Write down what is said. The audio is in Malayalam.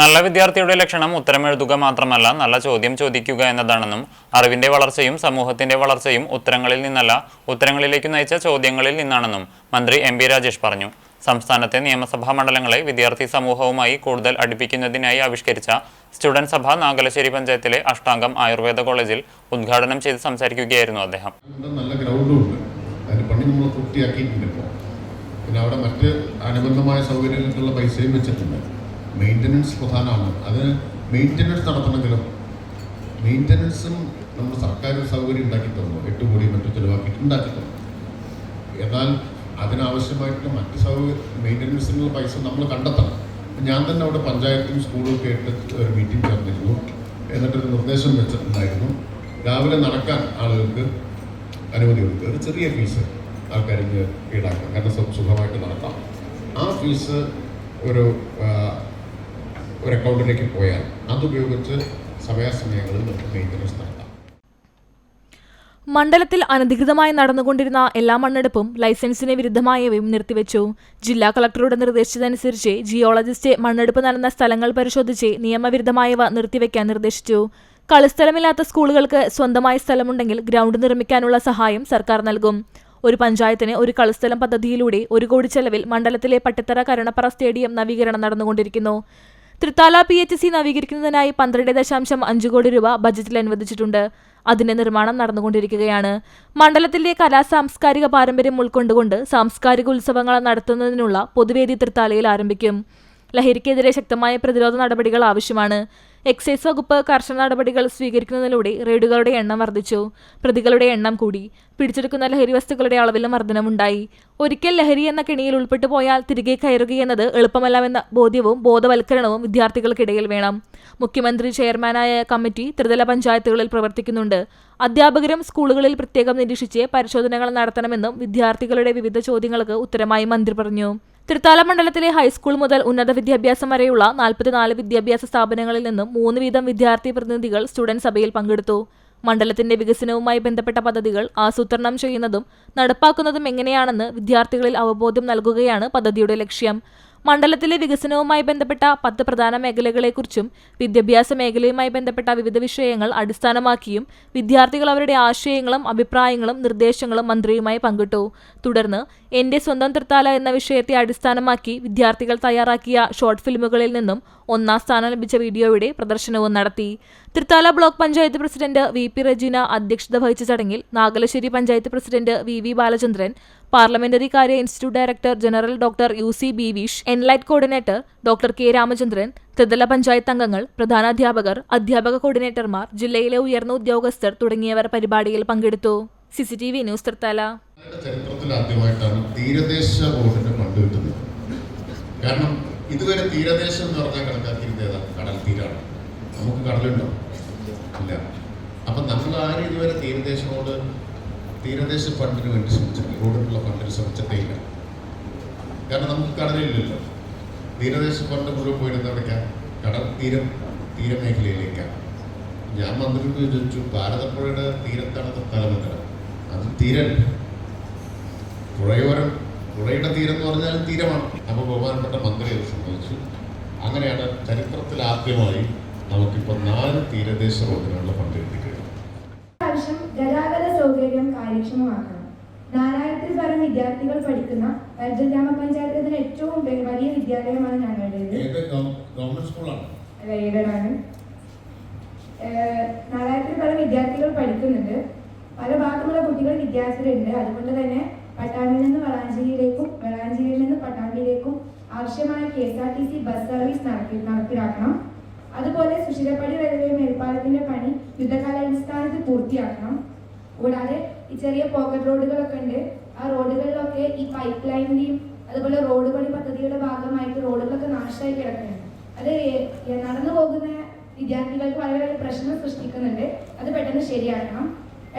നല്ല വിദ്യാർത്ഥിയുടെ ലക്ഷണം ഉത്തരമെഴുതുക മാത്രമല്ല നല്ല ചോദ്യം ചോദിക്കുക എന്നതാണെന്നും അറിവിന്റെ വളർച്ചയും സമൂഹത്തിന്റെ വളർച്ചയും ഉത്തരങ്ങളിൽ നിന്നല്ല ഉത്തരങ്ങളിലേക്ക് നയിച്ച ചോദ്യങ്ങളിൽ നിന്നാണെന്നും മന്ത്രി എം പി രാജേഷ് പറഞ്ഞു. സംസ്ഥാനത്തെ നിയമസഭാ മണ്ഡലങ്ങളെ വിദ്യാർത്ഥി സമൂഹവുമായി കൂടുതൽ അടുപ്പിക്കുന്നതിനായി ആവിഷ്കരിച്ച സ്റ്റുഡന്റ് സഭ നാഗലശ്ശേരി പഞ്ചായത്തിലെ അഷ്ടാംഗം ആയുർവേദ കോളേജിൽ ഉദ്ഘാടനം ചെയ്ത് സംസാരിക്കുകയായിരുന്നു അദ്ദേഹം. നല്ല ഗ്രൗണ്ടുണ്ട്. പിന്നെ അവിടെ മറ്റ് അനുബന്ധമായ സൗകര്യങ്ങൾക്കുള്ള പൈസയും വെച്ചിട്ടുണ്ട്. മെയിന്റനൻസ് പ്രധാനമാണ്. അതിന് മെയിന്റനൻസ് നടത്തണമെങ്കിലും മെയിന്റനൻസും നമ്മൾ സർക്കാർ സൗകര്യം ഉണ്ടാക്കി തന്നു. എട്ട് കോടി മറ്റു ചിലവാക്കിയിട്ട് ഉണ്ടാക്കി തന്നു. എന്നാൽ അതിനാവശ്യമായിട്ടുള്ള മറ്റ് സൗകര്യ മെയിന്റനൻസിനുള്ള പൈസ നമ്മൾ കണ്ടെത്തണം. ഞാൻ തന്നെ അവിടെ പഞ്ചായത്തും സ്കൂളും ഒക്കെ ആയിട്ട് ഒരു മീറ്റിംഗ് ചേർന്നിരുന്നു. എന്നിട്ടൊരു നിർദ്ദേശം വെച്ചിട്ടുണ്ടായിരുന്നു. രാവിലെ നടക്കാൻ ആളുകൾക്ക് അനുമതി കൊടുക്കുക. ഒരു ചെറിയ ഫീസ് ആൾക്കാർക്ക് ഈടാക്കാം കാരണം സുഖമായിട്ട് നടത്താം. ആ ഫീസ് ഒരു ഒരു അക്കൗണ്ടിലേക്ക് പോയാൽ അതുപയോഗിച്ച് സമയാസമയങ്ങളിൽ നമുക്ക് മെയിന്റനൻസ് നടത്താം. മണ്ഡലത്തിൽ അനധികൃതമായി നടന്നുകൊണ്ടിരുന്ന എല്ലാ മണ്ണെടുപ്പും ലൈസൻസിന് വിരുദ്ധമായവയും നിർത്തിവെച്ചു. ജില്ലാ കളക്ടറുടെ നിർദ്ദേശിച്ചതനുസരിച്ച് ജിയോളജിസ്റ്റ് മണ്ണെടുപ്പ് നടന്ന സ്ഥലങ്ങൾ പരിശോധിച്ച് നിയമവിരുദ്ധമായവ നിർത്തിവെക്കാൻ നിർദ്ദേശിച്ചു. കളിസ്ഥലമില്ലാത്ത സ്കൂളുകൾക്ക് സ്വന്തമായി സ്ഥലമുണ്ടെങ്കിൽ ഗ്രൗണ്ട് നിർമ്മിക്കാനുള്ള സഹായം സർക്കാർ നൽകും. ഒരു പഞ്ചായത്തിന് ഒരു കളിസ്ഥലം പദ്ധതിയിലൂടെ ഒരു കോടി ചെലവിൽ മണ്ഡലത്തിലെ പട്ടിത്തറ കരുണപ്പറ സ്റ്റേഡിയം നവീകരണം നടന്നുകൊണ്ടിരിക്കുന്നു. തൃത്താല പി എച്ച് സി നവീകരിക്കുന്നതിനായി പന്ത്രണ്ട് ദശാംശം അഞ്ച് കോടി രൂപ ബജറ്റിൽ അനുവദിച്ചിട്ടുണ്ട്. അതിന്റെ നിർമ്മാണം നടന്നുകൊണ്ടിരിക്കുകയാണ്. മണ്ഡലത്തിലെ കലാ സാംസ്കാരിക പാരമ്പര്യം ഉൾക്കൊണ്ടുകൊണ്ട് സാംസ്കാരിക ഉത്സവങ്ങൾ നടത്തുന്നതിനുള്ള പൊതുവേദി തൃത്താലയിൽ ആരംഭിക്കും. ലഹരിക്കെതിരെ ശക്തമായ പ്രതിരോധ നടപടികൾ ആവശ്യമാണ്. എക്സൈസ് വകുപ്പ് കർശന നടപടികൾ സ്വീകരിക്കുന്നതിലൂടെ റെയ്ഡുകളുടെ എണ്ണം വർദ്ധിച്ചു. പ്രതികളുടെ എണ്ണം കൂടി. പിടിച്ചെടുക്കുന്ന ലഹരി വസ്തുക്കളുടെ അളവിലും വർധനമുണ്ടായി. ഒരിക്കൽ ലഹരി എന്ന കെണിയിൽ ഉൾപ്പെട്ടു പോയാൽ തിരികെ കയറുകയെന്നത് എളുപ്പമല്ലെന്ന ബോധ്യവും ബോധവൽക്കരണവും വിദ്യാർത്ഥികൾക്കിടയിൽ വേണം. മുഖ്യമന്ത്രി ചെയർമാനായ കമ്മിറ്റി ത്രിതല പഞ്ചായത്തുകളിൽ പ്രവർത്തിക്കുന്നുണ്ട്. അധ്യാപകരും സ്കൂളുകളിൽ പ്രത്യേകം നിരീക്ഷിച്ച് പരിശോധനകൾ നടത്തണമെന്നും വിദ്യാർത്ഥികളുടെ വിവിധ ചോദ്യങ്ങൾക്ക് ഉത്തരമായി മന്ത്രി പറഞ്ഞു. തൃത്താല മണ്ഡലത്തിലെ ഹൈസ്കൂൾ മുതൽ ഉന്നത വിദ്യാഭ്യാസം വരെയുള്ള നാൽപ്പത്തിനാല് വിദ്യാഭ്യാസ സ്ഥാപനങ്ങളിൽ നിന്നും മൂന്ന് വീതം വിദ്യാർത്ഥി പ്രതിനിധികൾ സ്റ്റുഡന്റ് സഭയിൽ പങ്കെടുത്തു. മണ്ഡലത്തിന്റെ വികസനവുമായി ബന്ധപ്പെട്ട പദ്ധതികൾ ആസൂത്രണം ചെയ്യുന്നതും നടപ്പാക്കുന്നതും എങ്ങനെയാണെന്ന് വിദ്യാർത്ഥികളിൽ അവബോധം നൽകുകയാണ് പദ്ധതിയുടെ ലക്ഷ്യം. മണ്ഡലത്തിലെ വികസനവുമായി ബന്ധപ്പെട്ട പത്ത് പ്രധാന മേഖലകളെക്കുറിച്ചും വിദ്യാഭ്യാസ മേഖലയുമായി ബന്ധപ്പെട്ട വിവിധ വിഷയങ്ങൾ അടിസ്ഥാനമാക്കിയും വിദ്യാർത്ഥികൾ അവരുടെ ആശയങ്ങളും അഭിപ്രായങ്ങളും നിർദ്ദേശങ്ങളും മന്ത്രിയുമായി പങ്കിട്ടു. തുടർന്ന് എന്റെ സ്വന്തം തൃത്താല എന്ന വിഷയത്തെ അടിസ്ഥാനമാക്കി വിദ്യാർത്ഥികൾ തയ്യാറാക്കിയ ഷോർട്ട് ഫിലിമുകളിൽ നിന്നും ഒന്നാം സ്ഥാനം ലഭിച്ച വീഡിയോയുടെ പ്രദർശനവും നടത്തി. Thrithala block panchayat president V P Rajeena അധ്യക്ഷത വഹിച്ച ചടങ്ങിൽ Nagalassery panchayat president V V Balachandran parliamentary കാര്യ institute director general doctor U C B wish എൻലൈറ്റ് കോർഡിനേറ്റർ ഡോക്ടർ കെ രാമചന്ദ്രൻ ത്രിതല പഞ്ചായത്ത് അംഗങ്ങൾ പ്രധാനാധ്യാപകർ അധ്യാപക കോർഡിനേറ്റർമാർ ജില്ലയിലെ ഉയർന്ന ഉദ്യോഗസ്ഥർ തുടങ്ങിയവർ പരിപാടിയിൽ പങ്കെടുത്തു. സിസിടിവി ന്യൂസ് തൃത്താല ചരിത്രത്തിൽ ആദ്യമായിട്ടാണ് തീരദേശ ബോർഡിന്റെ ഫണ്ട് കിട്ടുന്നത് കാരണം ഇതുവരെ തീരദേശം എന്ന് പറഞ്ഞാൽ കണക്കാക്കിയിരുന്നത് ഏതാണ് കടൽ തീരാണ്. നമുക്ക് കടലുണ്ടോ? ഇല്ല. അപ്പം നമ്മൾ ആരും ഇതുവരെ തീരദേശ റോഡ് തീരദേശ ഫണ്ടിന് വേണ്ടി ശ്രമിച്ചിട്ടില്ല. റോഡിനുള്ള ഫണ്ടിന് ശ്രമിച്ചിട്ടേ ഇല്ല. കാരണം നമുക്ക് കടലില്ലല്ലോ. തീരദേശ ഫണ്ട് മുഴുവൻ പോയിരുന്ന എവിടേക്കാണ് കടൽ തീരം തീരമേഖലയിലേക്കാണ് ഞാൻ മന്ത്രിക്ക് ചോദിച്ചു ഭാരതപ്പുഴയുടെ തീരത്താണ് തലമന്ദിരം അത് തീരല്ല പുഴയോരം പുഴയുടെ തീരം എന്ന് പറഞ്ഞാൽ തീരമാണ്. അപ്പോൾ ബഹുമാനപ്പെട്ട മന്ത്രി അത് സംബന്ധിച്ചു അങ്ങനെയാണ് ചരിത്രത്തിൽ ആദ്യമായി നമുക്കിപ്പോൾ നാല് തീരദേശ റോഡിനുള്ള ഫണ്ട് കിട്ടിക്കഴിഞ്ഞു ഗതാഗത സൗകര്യം കാര്യക്ഷമമാക്കണം. നാലായിരത്തിൽ പരം വിദ്യാർത്ഥികൾ പഠിക്കുന്ന വർദ്ധൻ ഗ്രാമപഞ്ചായത്തിലെ ഏറ്റവും വലിയ വിദ്യാലയമാണ് ഞങ്ങളുടേത്. റെയ്ഡറാണ് നാലായിരത്തിൽ പരം വിദ്യാർത്ഥികൾ പഠിക്കുന്നുണ്ട്. പല ഭാഗത്തുള്ള കുട്ടികൾ വിദ്യാർത്ഥികളുണ്ട്. അതുകൊണ്ട് തന്നെ പട്ടാമ്പിയിൽ നിന്ന് വളാഞ്ചേരിയിലേക്കും വളാഞ്ചേരിയിൽ നിന്ന് പട്ടാമ്പിയിലേക്കും ആവശ്യമായ K S R T C bus service നടത്തി നടപ്പിലാക്കണം. അതുപോലെ സുഷിരപ്പടി റെയിൽവേ മേൽപ്പാലത്തിന്റെ പണി യുദ്ധകാലാടിസ്ഥാനത്ത് പൂർത്തിയാക്കണം. കൂടാതെ ഈ ചെറിയ പോക്കറ്റ് റോഡുകളൊക്കെ ഉണ്ട്. ആ റോഡുകളിലൊക്കെ ഈ പൈപ്പ് ലൈനിന്റെയും അതുപോലെ റോഡ് പണി പദ്ധതിയുടെ ഭാഗമായിട്ട് റോഡുകളൊക്കെ നാശമായി കിടക്കുന്നുണ്ട്. അത് നടന്നു പോകുന്ന വിദ്യാർത്ഥികൾക്ക് വളരെ വലിയ പ്രശ്നം സൃഷ്ടിക്കുന്നുണ്ട്. അത് പെട്ടെന്ന് ശരിയാക്കണം.